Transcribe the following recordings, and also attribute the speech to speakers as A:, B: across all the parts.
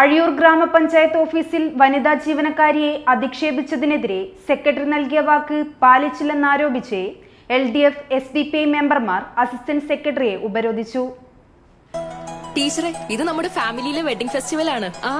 A: അഴിയൂർ ഗ്രാമപഞ്ചായത്ത് ഓഫീസിൽ വനിതാ ജീവനക്കാരിയെ അധിക്ഷേപിച്ചതിനെതിരെ സെക്രട്ടറി നൽകിയ വാക്ക് പാലിച്ചില്ലെന്നാരോപിച്ച് L D F S D P I മെമ്പർമാർ അസിസ്റ്റന്റ് സെക്രട്ടറിയെ ഉപരോധിച്ചു.
B: ടീച്ചറെ ഇത് നമ്മുടെ ഫാമിലിയിലെ വെഡിംഗ് ഫെസ്റ്റിവൽ ആണ്
C: ആ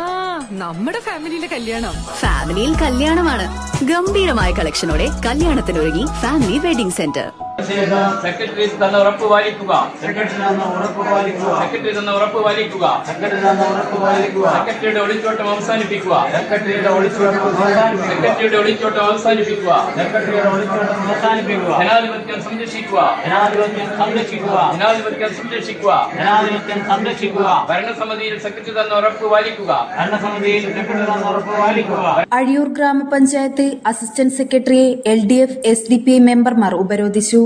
C: നമ്മുടെ ഫാമിലിയിലെ കല്യാണം.
D: ഫാമിലിയിൽ കല്യാണമാണ്. ഗംഭീരമായ കളക്ഷനോടെ കല്യാണത്തിനൊരുങ്ങി ഫാമിലി വെഡിംഗ് സെന്റർ.
E: സെക്രട്ടറി തന്ന ഉറപ്പ് പാലിക്കുക.
F: സെക്രട്ടറി തന്ന ഉറപ്പ് പാലിക്കുക.
E: സെക്രട്ടറി തന്ന ഉറപ്പ് പാലിക്കുക.
F: സെക്രട്ടറി തന്ന ഉറപ്പ് പാലിക്കുക.
E: സെക്രട്ടറിയുടെ ഒളിച്ചോട്ടം അവസാനിപ്പിക്കുക.
F: സെക്രട്ടറിയുടെ ഒളിച്ചോട്ടം അവസാനിപ്പിക്കുക.
E: സെക്രട്ടറിയുടെ ഒളിച്ചോട്ടം അവസാനിപ്പിക്കുക.
F: സെക്രട്ടറിയുടെ ഒളിച്ചോട്ടം അവസാനിപ്പിക്കുക.
E: ജനാധിപത്യം സംരക്ഷിക്കുക.
F: ജനാധിപത്യം സംരക്ഷിക്കുക.
E: ജനാധിപത്യം സംരക്ഷിക്കുക.
F: ജനാധിപത്യം സംരക്ഷിക്കുക.
E: ഭരണസമിതിയിൽ സെക്രട്ടറി തന്ന ഉറപ്പ് പാലിക്കുക.
F: ഭരണസമിതിയിൽ സെക്രട്ടറി തന്ന ഉറപ്പ് പാലിക്കുക.
A: അഴിയൂർ ഗ്രാമപഞ്ചായത്ത് അസിസ്റ്റന്റ് സെക്രട്ടറിയെ L D F S D P I മെമ്പർമാർ ഉപരോധിച്ചു.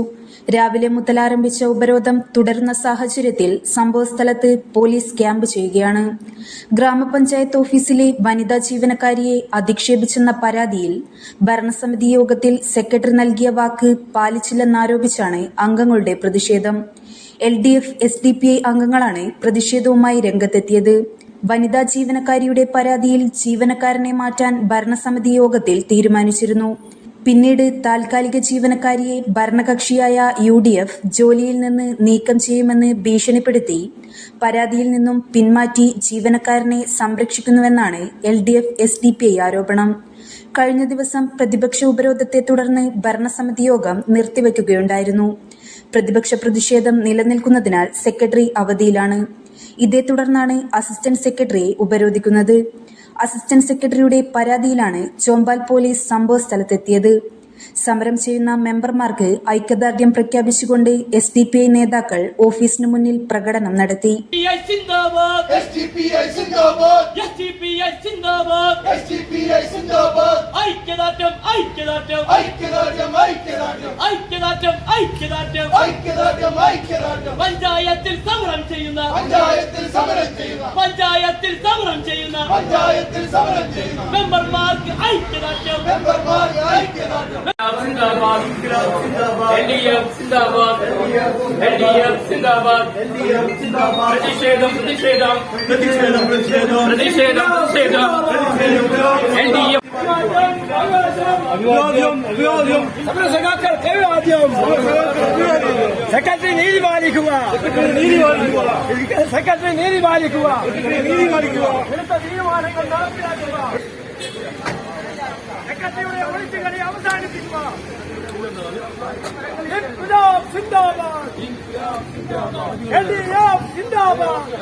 A: രാവിലെ മുതൽ ആരംഭിച്ച ഉപരോധം തുടരുന്ന സാഹചര്യത്തിൽ സംഭവസ്ഥലത്ത് പോലീസ് ക്യാമ്പ് ചെയ്യുകയാണ്. ഗ്രാമപഞ്ചായത്ത് ഓഫീസിലെ വനിതാ ജീവനക്കാരിയെ അധിക്ഷേപിച്ചെന്ന പരാതിയിൽ ഭരണസമിതി യോഗത്തിൽ സെക്രട്ടറി നൽകിയ വാക്ക് പാലിച്ചില്ലെന്നാരോപിച്ചാണ് അംഗങ്ങളുടെ പ്രതിഷേധം. L D F S D P I അംഗങ്ങളാണ് പ്രതിഷേധവുമായി രംഗത്തെത്തിയത്. വനിതാ ജീവനക്കാരിയുടെ പരാതിയിൽ ജീവനക്കാരനെ മാറ്റാൻ ഭരണസമിതി യോഗത്തിൽ തീരുമാനിച്ചിരുന്നു. പിന്നീട് താൽക്കാലിക ജീവനക്കാരിയെ ഭരണകക്ഷിയായ യു ഡി എഫ് ജോലിയിൽ നിന്ന് നീക്കം ചെയ്യുമെന്ന് ഭീഷണിപ്പെടുത്തി പരാതിയിൽ നിന്നും പിന്മാറ്റി ജീവനക്കാരനെ സംരക്ഷിക്കുന്നുവെന്നാണ് L D F S D P I ആരോപണം. കഴിഞ്ഞ ദിവസം പ്രതിപക്ഷ ഉപരോധത്തെ തുടർന്ന് ഭരണസമിതി യോഗം നിർത്തിവെക്കുകയുണ്ടായിരുന്നു. പ്രതിപക്ഷ പ്രതിഷേധം നിലനിൽക്കുന്നതിനാൽ സെക്രട്ടറി അവധിയിലാണ്. ഇതേ തുടർന്നാണ് അസിസ്റ്റന്റ് സെക്രട്ടറിയെ ഉപരോധിക്കുന്നത്. അസിസ്റ്റന്റ് സെക്രട്ടറിയുടെ പരാതിയിലാണ് ചോമ്പാൽ പോലീസ് സംഭവ സ്ഥലത്തെത്തിയത്. സമരം ചെയ്യുന്ന മെമ്പർമാർക്ക് ഐക്യദാർഢ്യം പ്രഖ്യാപിച്ചുകൊണ്ട് എസ് ഡി പി ഐ നേതാക്കൾ ഓഫീസിന് മുന്നിൽ പ്രകടനം നടത്തി.
G: ഐക്യദാർഢ്യം സിന്ദാബാദ്
H: SDPI സിന്ദാബാദ്
G: SDPI സിന്ദാബാദ്
H: SDPI സിന്ദാബാദ്
G: ഐക്യദാർഢ്യം ഐക്യദാർഢ്യം
H: ഐക്യദാർഢ്യം ഐക്യദാർഢ്യം
G: ഐക്യദാർഢ്യം. ഐക്യദാർഢ്യം
H: ഐക്യദാർഢ്യം.
G: പഞ്ചായത്തിൽ സമരം ചെയ്യുന്ന
H: പഞ്ചായത്തിൽ സമരം ചെയ്യുന്ന
G: പഞ്ചായത്തിൽ സമരം ചെയ്യുന്ന
H: പഞ്ചായത്തിൽ സമരം ചെയ്യുന്ന
G: മെമ്പർമാർക്ക് ഐക്യദാർഢ്യം.
H: മെമ്പർമാർക്ക് ഐക്യദാർഢ്യം.
E: സിന്ദാബാദ് എൽ ഡി എഫ് സിന്ദാബാദ്. എൽ ഡി എഫ് സിന്ദാബാദ്. പ്രതിഷേധം പ്രതിഷേധം. പ്രതിഷേധം പ്രതിഷേധം. എൽ ഡി എഫ്
G: സെക്രട്ടറി നീതി പാലിക്കുക സെക്രട്ടറി നീതി പാലിക്കുക അവസാനിപ്പിക്കുക ഇൻക്ലാബ് സിന്ദാബാദ് സിന്ദാബാദ്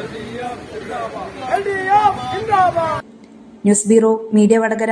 G: സിന്ദാബാദ്
A: ന്യൂസ് ബ്യൂറോ മീഡിയ വടകര